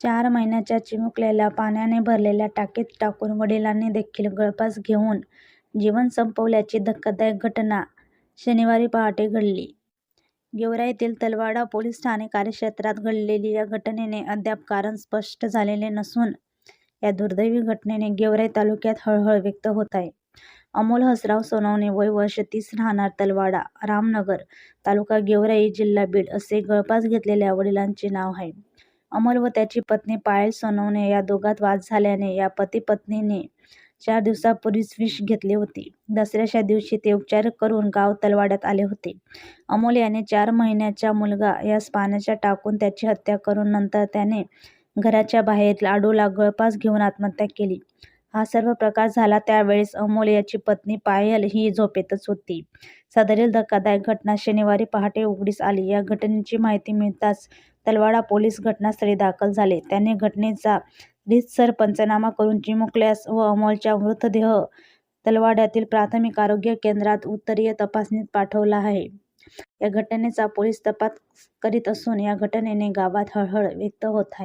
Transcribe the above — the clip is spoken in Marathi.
चार महिन्याच्या चिमुकल्याला पाण्याने भरलेल्या टाकीत टाकून वडिलांनी देखील गळफास घेऊन जीवन संपवल्याची धक्कादायक घटना शनिवारी पहाटे घडली. गेवराईतील तलवाडा पोलीस ठाणे कार्यक्षेत्रात घडलेली या घटनेचे अद्याप कारण स्पष्ट झालेले नसून या दुर्दैवी घटनेने गेवराई तालुक्यात हळहळ व्यक्त होत आहे. अमोल हसराव सोनवणे वय वर्ष तीस राहणार तलवाडा रामनगर तालुका गेवराई जिल्हा बीड असे गळफास घेतलेल्या वडिलांचे नाव आहे. अमोल व त्याची पत्नी पायल सोनवणे या दोघांत वाद झाल्याने या पती पत्नीने चार दिवसापूर्वीच विष घेतले होते. दसऱ्याच्या दिवशी ते उपचार करून गाव तलवाड्यात आले होते. अमोल याने चार महिन्याच्या मुलगा यास पाण्याच्या टाकून त्याची हत्या करून नंतर त्याने घराच्या बाहेर लाडूला गळपास घेऊन आत्महत्या केली. हा सर्व प्रकार झाला त्यावेळेस अमोल याची पत्नी पायल ही झोपेतच होती. सदरील धक्कादायक घटना शनिवारी पहाटे उघडीस आली. या घटनेची माहिती मिळताच तलवाडा पोलीस घटनास्थळी दाखल झाले. त्यांनी घटनेचा रीतसर पंचनामा करून चिमुकल्यास व अमोलच्या मृतदेह तलवाड्यातील प्राथमिक आरोग्य केंद्रात उत्तरीय तपासणीत पाठवला आहे. या घटनेचा पोलीस तपास करीत असून या घटनेने गावात हळहळ व्यक्त होत आहे.